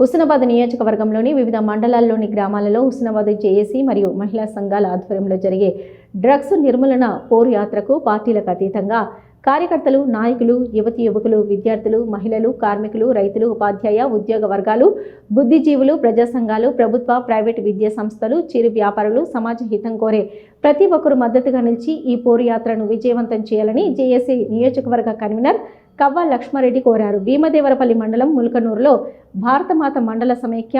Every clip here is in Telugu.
హుస్నాబాద్ నియోజకవర్గంలోని వివిధ మండలాల్లోని గ్రామాలలో హుస్నాబాద్ జేఏసీ మరియు మహిళా సంఘాల ఆధ్వర్యంలో జరిగే డ్రగ్స్ నిర్మూలన పోరు యాత్రకు పార్టీలకు అతీతంగా కార్యకర్తలు నాయకులు యువతి యువకులు విద్యార్థులు మహిళలు కార్మికులు రైతులు ఉపాధ్యాయ ఉద్యోగ వర్గాలు బుద్ధిజీవులు ప్రజా సంఘాలు ప్రభుత్వ ప్రైవేటు విద్యా సంస్థలు చిరు వ్యాపారులు సమాజ హితం కోరే ప్రతి ఒక్కరు మద్దతుగా నిలిచి ఈ పోరు యాత్రను విజయవంతం చేయాలని జేఏసీ నియోజకవర్గ కన్వీనర్ కవ్వ లక్ష్మారెడ్డి కోరారు. భీమదేవరపల్లి మండలం ముల్కనూరులో భారతమాత మండల సమైక్య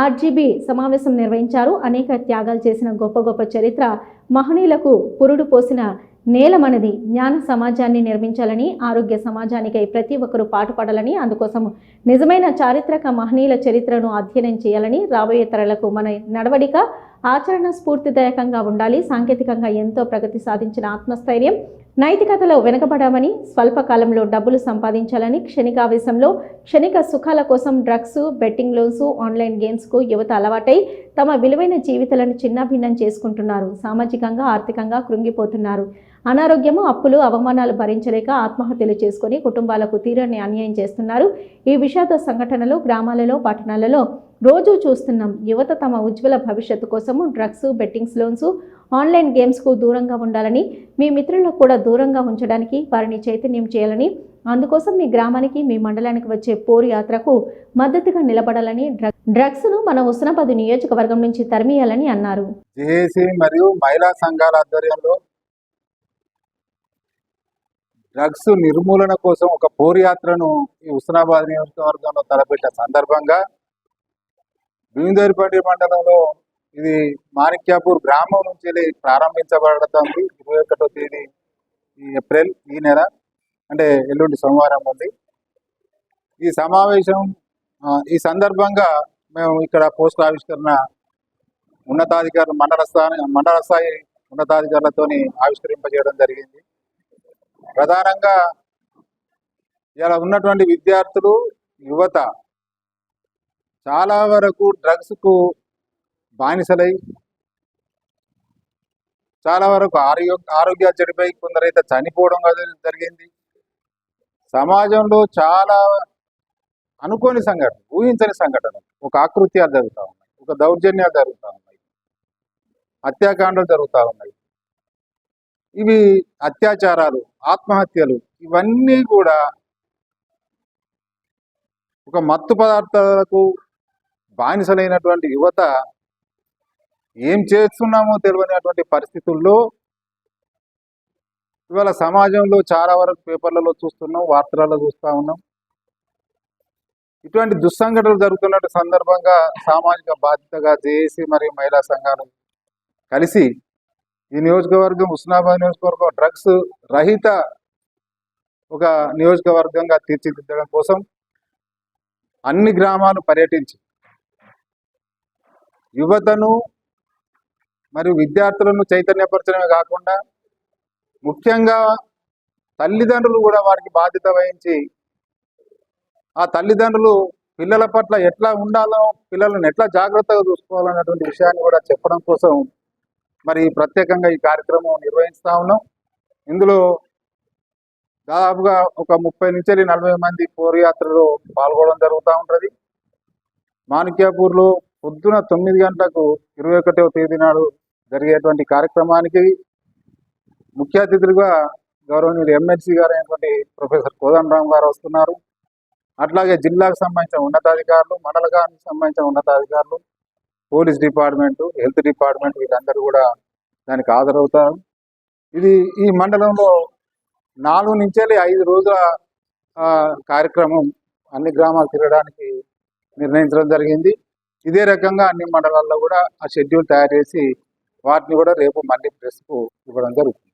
ఆర్జీబీ సమావేశం నిర్వహించారు. అనేక త్యాగాలు చేసిన గొప్ప గొప్ప చరిత్ర మహనీయులకు పురుడు పోసిన నేలమనది జ్ఞాన సమాజాన్ని నిర్మించాలని ఆరోగ్య సమాజానికై ప్రతి ఒక్కరూ పాటుపడాలని అందుకోసం నిజమైన చారిత్రక మహనీయుల చరిత్రను అధ్యయనం చేయాలని రాబోయే తరాలకు మన నడవడిక ఆచరణ స్ఫూర్తిదాయకంగా ఉండాలి సాంకేతికంగా ఎంతో ప్రగతి సాధించిన ఆత్మస్థైర్యం. నైతికతలో వెనకబడామని స్వల్పకాలంలో డబ్బులు సంపాదించాలని క్షణికావేశంలో క్షణిక సుఖాల కోసం డ్రగ్స్ బెట్టింగ్ లోన్స్ ఆన్లైన్ గేమ్స్కు యువత అలవాటై తమ విలువైన జీవితాలను చిన్నాభిన్నం చేసుకుంటున్నారు. సామాజికంగా ఆర్థికంగా కృంగిపోతున్నారు. అనారోగ్యము అప్పులు అవమానాలు భరించలేక ఆత్మహత్యలు చేసుకుని కుటుంబాలకు తీరని అన్యాయం చేస్తున్నారు. ఈ విషాద సంఘటనలు గ్రామాలలో పట్టణాలలో రోజు చూస్తున్నాం యువత తమ ఉజ్వల భవిష్యత్తు కోసము డ్రగ్స్ బెట్టింగ్స్ లోన్స్ ఆన్లైన్ గేమ్స్కు దూరంగా ఉండాలని మీ మిత్రులకు కూడా దూరంగా ఉంచడానికి వారిని చైతన్యం చేయాలని అందుకోసం మీ గ్రామానికి మీ మండలానికి వచ్చే పోరు యాత్రకు మద్దతుగా నిలబడాలని డ్రగ్ డ్రగ్స్ను మన ఉస్నాబాద్ నియోజకవర్గం నుంచి తరిమేయాలని అన్నారు. మరియు మహిళా సంఘాల ఆధ్వర్యంలో డ్రగ్స్ నిర్మూలన కోసం ఒక పోరు యాత్రను ఈ ఉస్నాబాద్ నియోజకవర్గంలో తలపెట్టిన సందర్భంగా భీమదేవరపల్లి మండలంలో ఇది మాణిక్యాపూర్ గ్రామం నుంచి వెళ్ళి ప్రారంభించబడుతుంది. ఇరవై ఒకటో తేదీ ఈ ఏప్రిల్ ఈ నెల అంటే ఎల్లుండి సోమవారం ఉంది. ఈ సమావేశం ఈ సందర్భంగా మేము ఇక్కడ పోస్ట్ ఆవిష్కరణ ఉన్నతాధికారులు మండల స్థాయి మండల స్థాయి ఉన్నతాధికారులతో ఆవిష్కరింపజేయడం జరిగింది. ప్రధానంగా ఇలా ఉన్నటువంటి విద్యార్థులు యువత చాలా వరకు డ్రగ్స్కు బానిసలై చాలా వరకు ఆరోగ్య ఆరోగ్య చెడిపోయి కొందరైతే చనిపోవడం జరిగింది. సమాజంలో చాలా అనుకోని సంఘటన ఊహించని సంఘటన. ఒక ఆకృత్యాలు జరుగుతూ ఉన్నాయి ఒక దౌర్జన్యాలు జరుగుతూ ఉన్నాయి హత్యాకాండలు జరుగుతూ ఉన్నాయి. ఇవి అత్యాచారాలు ఆత్మహత్యలు ఇవన్నీ కూడా ఒక మత్తు పదార్థాలకు బానిసలైనటువంటి యువత ఏం చేస్తున్నామో తెలియనటువంటి పరిస్థితుల్లో ఇవాళ సమాజంలో చాలా వరకు పేపర్లలో చూస్తున్నాం వార్తలలో చూస్తూ ఉన్నాం. ఇటువంటి దుస్సంఘటనలు జరుగుతున్న సందర్భంగా సామాజిక బాధ్యతగా జేఏసీ మరియు మహిళా సంఘాలు కలిసి ఈ నియోజకవర్గం ఉస్నాబాద్ నియోజకవర్గం డ్రగ్స్ రహిత ఒక నియోజకవర్గంగా తీర్చిదిద్దడం కోసం అన్ని గ్రామాలు పర్యటించి యువతను మరియు విద్యార్థులను చైతన్యపరచడమే కాకుండా ముఖ్యంగా తల్లిదండ్రులు కూడా వారికి బాధ్యత వహించి ఆ తల్లిదండ్రులు పిల్లల పట్ల ఎట్లా ఉండాలో పిల్లలను ఎట్లా జాగ్రత్తగా చూసుకోవాలన్నటువంటి విషయాన్ని కూడా చెప్పడం కోసం మరి ప్రత్యేకంగా ఈ కార్యక్రమం నిర్వహిస్తా ఉన్నాం. ఇందులో దాదాపుగా ఒక ముప్పై నుంచి నలభై మంది పోరుయాత్రలో పాల్గొనడం జరుగుతూ ఉంటుంది. మాణిక్యాపూర్లో పొద్దున తొమ్మిది గంటలకు ఇరవై ఒకటవ తేదీ నాడు జరిగేటువంటి కార్యక్రమానికి ముఖ్య అతిథులుగా గౌరవనీయులు ఎమ్మెల్సీ గారు అయినటువంటి ప్రొఫెసర్ కోదండరామ్ గారు వస్తున్నారు. అట్లాగే జిల్లాకు సంబంధించిన ఉన్నతాధికారులు మండలానికి సంబంధించిన ఉన్నతాధికారులు పోలీస్ డిపార్ట్మెంట్ హెల్త్ డిపార్ట్మెంట్ వీళ్ళందరూ కూడా దానికి హాజరవుతారు. ఇది ఈ మండలంలో నాలుగు నుంచి ఐదు రోజుల కార్యక్రమం అన్ని గ్రామాలు తిరగడానికి నిర్ణయించడం జరిగింది. ఇదే రకంగా అన్ని మండలాల్లో కూడా ఆ షెడ్యూల్ తయారు చేసి వాటిని కూడా రేపు మళ్ళీ ప్రెస్కు ఇవ్వడం జరుగుతుంది.